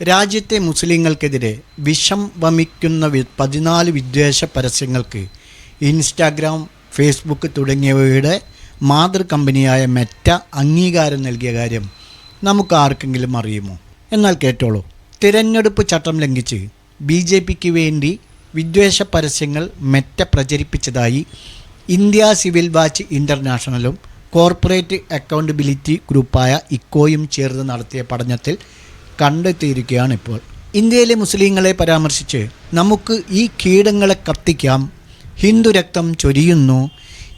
രാജ്യത്തെ മുസ്ലിങ്ങൾക്കെതിരെ വിഷം വമിക്കുന്ന പതിനാല് വിദ്വേഷ പരസ്യങ്ങൾക്ക് ഇൻസ്റ്റാഗ്രാം ഫേസ്ബുക്ക് തുടങ്ങിയവയുടെ മാതൃ കമ്പനിയായ മെറ്റ അംഗീകാരം നൽകിയ കാര്യം നമുക്ക് ആർക്കെങ്കിലും അറിയുമോ? എന്നാൽ കേട്ടോളൂ. തിരഞ്ഞെടുപ്പ് ചട്ടം ലംഘിച്ച് ബി ജെ പിക്ക് വേണ്ടി വിദ്വേഷ പരസ്യങ്ങൾ മെറ്റ പ്രചരിപ്പിച്ചതായി ഇന്ത്യ സിവിൽ വാച്ച് ഇന്റർനാഷണലും കോർപ്പറേറ്റ് അക്കൗണ്ടബിലിറ്റി ഗ്രൂപ്പായ ഇക്കോയും ചേർന്ന് നടത്തിയ പഠനത്തിൽ കണ്ടെത്തിയിരിക്കുകയാണ് ഇപ്പോൾ ഇന്ത്യയിലെ മുസ്ലിങ്ങളെ പരാമർശിച്ച് നമുക്ക് ഈ കീടങ്ങളെ കത്തിക്കാം ഹിന്ദു രക്തം ചൊരിയുന്നു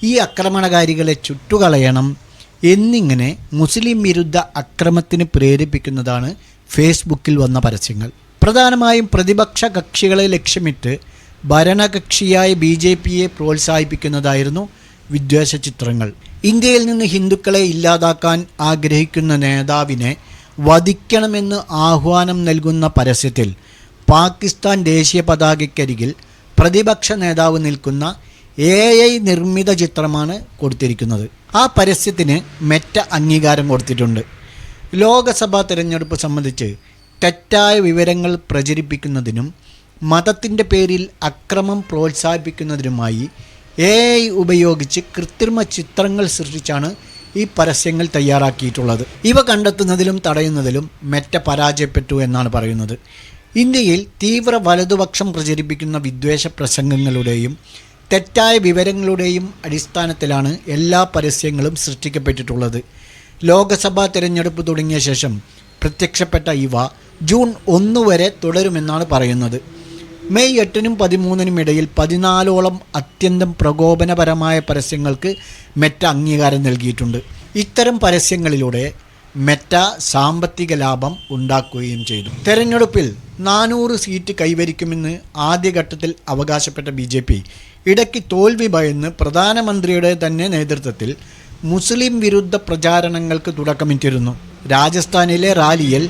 ഈ ആക്രമണകാരികളെ ചുട്ടുകളയണം എന്നിങ്ങനെ മുസ്ലിം വിരുദ്ധ അക്രമത്തിന് പ്രേരിപ്പിക്കുന്നതാണ് ഫേസ്ബുക്കിൽ വന്ന പരസ്യങ്ങൾ. പ്രധാനമായും പ്രതിപക്ഷ കക്ഷികളെ ലക്ഷ്യമിട്ട് ഭരണകക്ഷിയായ ബി ജെ പിയെ പ്രോത്സാഹിപ്പിക്കുന്നതായിരുന്നു വിദ്വേഷ ചിത്രങ്ങൾ. ഇന്ത്യയിൽ നിന്ന് ഹിന്ദുക്കളെ ഇല്ലാതാക്കാൻ ആഗ്രഹിക്കുന്ന നേതാവിനെ വധിക്കണമെന്ന് ആഹ്വാനം നൽകുന്ന പരസ്യത്തിൽ പാകിസ്ഥാൻ ദേശീയ പതാകയ്ക്കരികിൽ പ്രതിപക്ഷ നേതാവ് നിൽക്കുന്ന എ ഐ നിർമ്മിത ചിത്രമാണ് കൊടുത്തിരിക്കുന്നത്. ആ പരസ്യത്തിന് മെറ്റ അംഗീകാരം കൊടുത്തിട്ടുണ്ട്. ലോകസഭാ തിരഞ്ഞെടുപ്പ് സംബന്ധിച്ച് തെറ്റായ വിവരങ്ങൾ പ്രചരിപ്പിക്കുന്നതിനും മതത്തിന്റെ പേരിൽ അക്രമം പ്രോത്സാഹിപ്പിക്കുന്നതിനുമായി എ ഉപയോഗിച്ച് കൃത്രിമ ചിത്രങ്ങൾ സൃഷ്ടിച്ചാണ് ഈ പരസ്യങ്ങൾ തയ്യാറാക്കിയിട്ടുള്ളത്. ഇവ കണ്ടെത്തുന്നതിലും തടയുന്നതിലും മെറ്റ പരാജയപ്പെട്ടു എന്നാണ് പറയുന്നത്. ഇന്ത്യയിൽ തീവ്ര വലതുപക്ഷം പ്രചരിപ്പിക്കുന്ന വിദ്വേഷ പ്രസംഗങ്ങളുടെയും തെറ്റായ വിവരങ്ങളുടെയും അടിസ്ഥാനത്തിലാണ് എല്ലാ പരസ്യങ്ങളും സൃഷ്ടിക്കപ്പെട്ടിട്ടുള്ളത്. ലോകസഭാ തിരഞ്ഞെടുപ്പ് തുടങ്ങിയ ശേഷം പ്രത്യക്ഷപ്പെട്ട ഇവ ജൂൺ ഒന്ന് വരെ തുടരുമെന്നാണ് പറയുന്നത്. മെയ് എട്ടിനും പതിമൂന്നിനും ഇടയിൽ പതിനാലോളം അത്യന്തം പ്രകോപനപരമായ പരസ്യങ്ങൾക്ക് മെറ്റ അംഗീകാരം നൽകിയിട്ടുണ്ട്. ഇത്തരം പരസ്യങ്ങളിലൂടെ മെറ്റ സാമ്പത്തിക ലാഭം ഉണ്ടാക്കുകയും ചെയ്തു. തെരഞ്ഞെടുപ്പിൽ നാനൂറ് സീറ്റ് കൈവരിക്കുമെന്ന് ആദ്യഘട്ടത്തിൽ അവകാശപ്പെട്ട ബി ജെ പി ഇടയ്ക്ക് തോൽവി ഭയന്ന് പ്രധാനമന്ത്രിയുടെ തന്നെ നേതൃത്വത്തിൽ മുസ്ലിം വിരുദ്ധ പ്രചാരണങ്ങൾക്ക് തുടക്കമിട്ടിരുന്നു. രാജസ്ഥാനിലെ റാലിയിൽ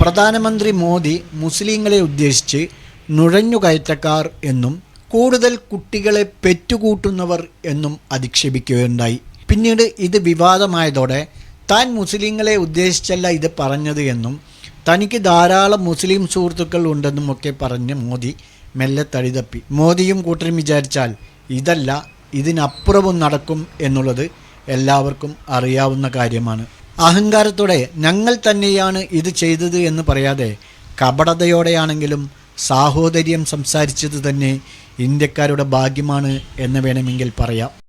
പ്രധാനമന്ത്രി മോദി മുസ്ലിങ്ങളെ ഉദ്ദേശിച്ച് നുഴഞ്ഞുകയറ്റക്കാർ എന്നും കൂടുതൽ കുട്ടികളെ പെറ്റുകൂട്ടുന്നവർ എന്നും അധിക്ഷേപിക്കുകയുണ്ടായി. പിന്നീട് ഇത് വിവാദമായതോടെ താൻ മുസ്ലിങ്ങളെ ഉദ്ദേശിച്ചല്ല ഇത് പറഞ്ഞത് എന്നും തനിക്ക് ധാരാളം മുസ്ലിം സുഹൃത്തുക്കൾ ഉണ്ടെന്നും ഒക്കെ പറഞ്ഞ് മോദി മെല്ലെ തഴുതപ്പി മോദിയും കൂട്ടരും വിചാരിച്ചാൽ ഇതല്ല ഇതിനപ്പുറവും നടക്കും എന്നുള്ളത് എല്ലാവർക്കും അറിയാവുന്ന കാര്യമാണ്. അഹങ്കാരത്തോടെ ഞങ്ങൾ തന്നെയാണ് ഇത് ചെയ്തത് എന്ന് പറയാതെ കപടതയോടെയാണെങ്കിലും സാഹോദര്യം സംസാരിച്ചത് തന്നെ ഇന്ത്യക്കാരുടെ ഭാഗ്യമാണ് എന്ന് വേണമെങ്കിൽ പറയാം.